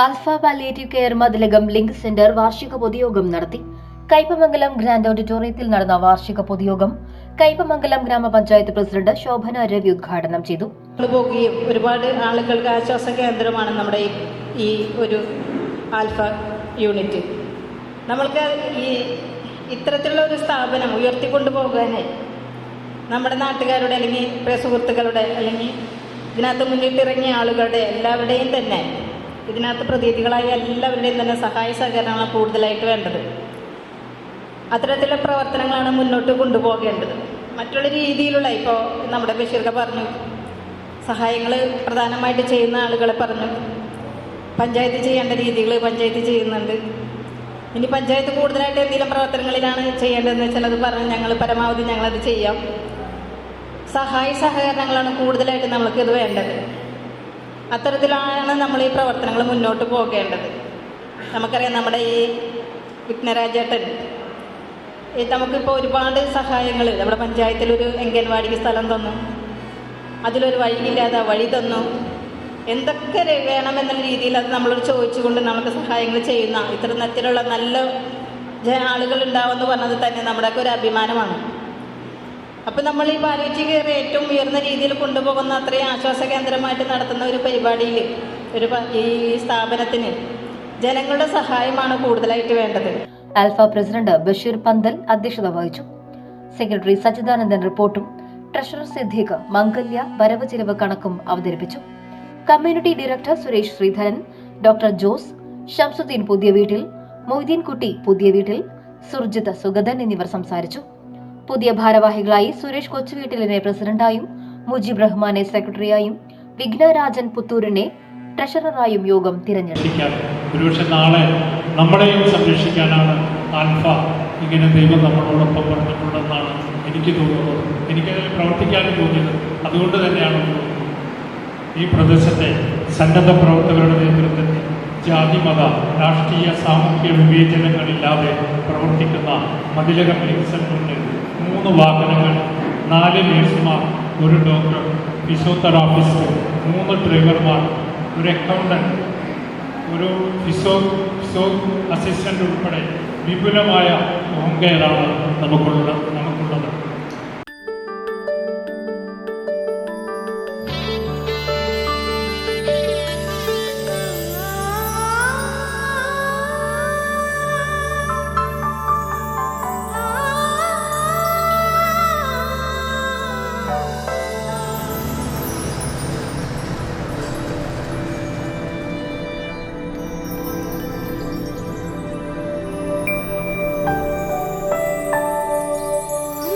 Alpha palliative care Mathilakam link centre വാർഷിക പൊതുയോഗം നടത്തി. കൈപ്പമംഗലം ഗ്രാൻഡ് ഓഡിറ്റോറിയത്തിൽ നടന്ന വാർഷിക പൊതുയോഗം കൈപ്പമംഗലം ഗ്രാമപഞ്ചായത്ത് പ്രസിഡന്റ് ശോഭന രവി ഉദ്ഘാടനം ചെയ്തു. ഒരുപാട് ആളുകൾക്ക് ആശ്വാസ കേന്ദ്രമാണ് നമ്മുടെ ഈ ഒരു ആൽഫ യൂണിറ്റ്. നമ്മൾക്ക് ഈ ഇത്തരത്തിലുള്ള ഒരു സ്ഥാപനം ഉയർത്തിക്കൊണ്ടു പോകാനായി നമ്മുടെ നാട്ടുകാരുടെ അല്ലെങ്കിൽ പ്രിയ സുഹൃത്തുക്കളുടെ അല്ലെങ്കിൽ ഇതിനകത്ത് മുന്നിട്ടിറങ്ങിയ ആളുകളുടെ എല്ലാവരുടെയും തന്നെ ഇതിനകത്ത് പ്രതിനിധികളായ എല്ലാവരുടെയും തന്നെ സഹായ സഹകരണമാണ് കൂടുതലായിട്ട് വേണ്ടത്. അത്തരത്തിലുള്ള പ്രവർത്തനങ്ങളാണ് മുന്നോട്ട് കൊണ്ടുപോകേണ്ടത്. മറ്റുള്ള രീതിയിലുള്ള ഇപ്പോൾ നമ്മുടെ ബഷീർക്ക പറഞ്ഞു സഹായങ്ങൾ പ്രധാനമായിട്ട് ചെയ്യുന്ന ആളുകളെ പറഞ്ഞു പഞ്ചായത്ത് ചെയ്യേണ്ട രീതികൾ പഞ്ചായത്ത് ചെയ്യുന്നുണ്ട്. ഇനി പഞ്ചായത്ത് കൂടുതലായിട്ട് എന്തെങ്കിലും പ്രവർത്തനങ്ങളിലാണ് ചെയ്യേണ്ടതെന്ന് വെച്ചാൽ അത് പറഞ്ഞ് ഞങ്ങൾ പരമാവധി ഞങ്ങളത് ചെയ്യാം. സഹായ സഹകരണങ്ങളാണ് കൂടുതലായിട്ട് നമ്മൾക്ക് ഇത് വേണ്ടത്. അത്തരത്തിലാണ് നമ്മൾ ഈ പ്രവർത്തനങ്ങൾ മുന്നോട്ട് പോകേണ്ടത്. നമുക്കറിയാം നമ്മുടെ ഈ വിഘ്നരാജേട്ടൻ നമുക്കിപ്പോൾ ഒരുപാട് സഹായങ്ങൾ നമ്മുടെ പഞ്ചായത്തിൽ പഞ്ചായത്തിലൊരു അംഗൻവാടിക്ക് സ്ഥലം തന്നു. അതിലൊരു വഴിയില്ലാതെ വഴി തന്നു. എന്തൊക്കെ വേണമെന്നുള്ള രീതിയിൽ അത് നമ്മളോട് ചോദിച്ചുകൊണ്ട് നമുക്ക് സഹായങ്ങൾ ചെയ്യുന്ന ഇത്തരത്തിലുള്ള നല്ല ആളുകൾ ഉണ്ടാവുമെന്ന് പറഞ്ഞത് തന്നെ നമ്മുടെയൊക്കെ ഒരു അഭിമാനമാണ്. അപ്പം നമ്മൾ ഈ പാലിയേറ്റീവ് കെയർ ഏറ്റവും ഉയർന്ന രീതിയിൽ കൊണ്ടുപോകുന്ന അത്രയും ആശ്വാസ കേന്ദ്രമായിട്ട് നടത്തുന്ന ഒരു പരിപാടിയിൽ ഒരു ഈ സ്ഥാപനത്തിന് ജനങ്ങളുടെ സഹായമാണ് കൂടുതലായിട്ട് വേണ്ടത്. ആൽഫ പ്രസിഡന്റ് ബഷീർ പന്തൽ അധ്യക്ഷത വഹിച്ചു. സെക്രട്ടറി സച്ചിദാനന്ദൻ റിപ്പോർട്ടും ട്രഷറർ സിദ്ദീഖ് മംഗല്യ വരവ് ചിലവ് കണക്കും അവതരിപ്പിച്ചു. Community director Suresh Sreedharan doctor Jose Shamsuddin പുതിയ വീട്ടിൽ മൊയ്തീൻ കുട്ടി പുതിയ വീട്ടിൽ സുർജിത് സുഗതൻ എന്നിവർ സംസാരിച്ചു. പുതിയ ഭാരവാഹികളായി സുരേഷ് കൊച്ചുവീട്ടിലിനെ പ്രസിഡന്റായും മുജീബ് റഹ്മാനെ സെക്രട്ടറിയായും വിഘ്നരാജൻ പുത്തൂരിനെ ട്രഷററായും യോഗം തിരഞ്ഞെടുത്തു. സംരക്ഷിക്കാൻ ഒരുപക്ഷെ നാളെ നമ്മളെയും സംരക്ഷിക്കാനാണ് ആൽഫ ഇങ്ങനെ ദൈവം നമ്മളോടൊപ്പം പറഞ്ഞിട്ടുള്ളതെന്നാണ് എനിക്ക് തോന്നുന്നത്. എനിക്കതിൽ പ്രവർത്തിക്കാനും തോന്നിയത്. അതുകൊണ്ട് തന്നെയാണ് ഈ പ്രദേശത്തെ സന്നദ്ധ പ്രവർത്തകരുടെ നേതൃത്വത്തിൽ ജാതി മത രാഷ്ട്രീയ സാമൂഹ്യ വിവേചനങ്ങളില്ലാതെ പ്രവർത്തിക്കുന്ന മതിലകം ലിങ്ക് സെന്ററിന് മൂന്ന് വാഹനങ്ങൾ നാല് നേഴ്സുമാർ ഒരു ഡോക്ടർ ഫിസിയോതെറാപ്പിസ്റ്റ് മൂന്ന് ഡ്രൈവർമാർ ഒരു അക്കൗണ്ടന്റ് ഒരു ഫിസോ ഫിസോ അസിസ്റ്റന്റ് ഉൾപ്പെടെ വിപുലമായ ഹോം കെയറാണ് നമുക്കുള്ളത്.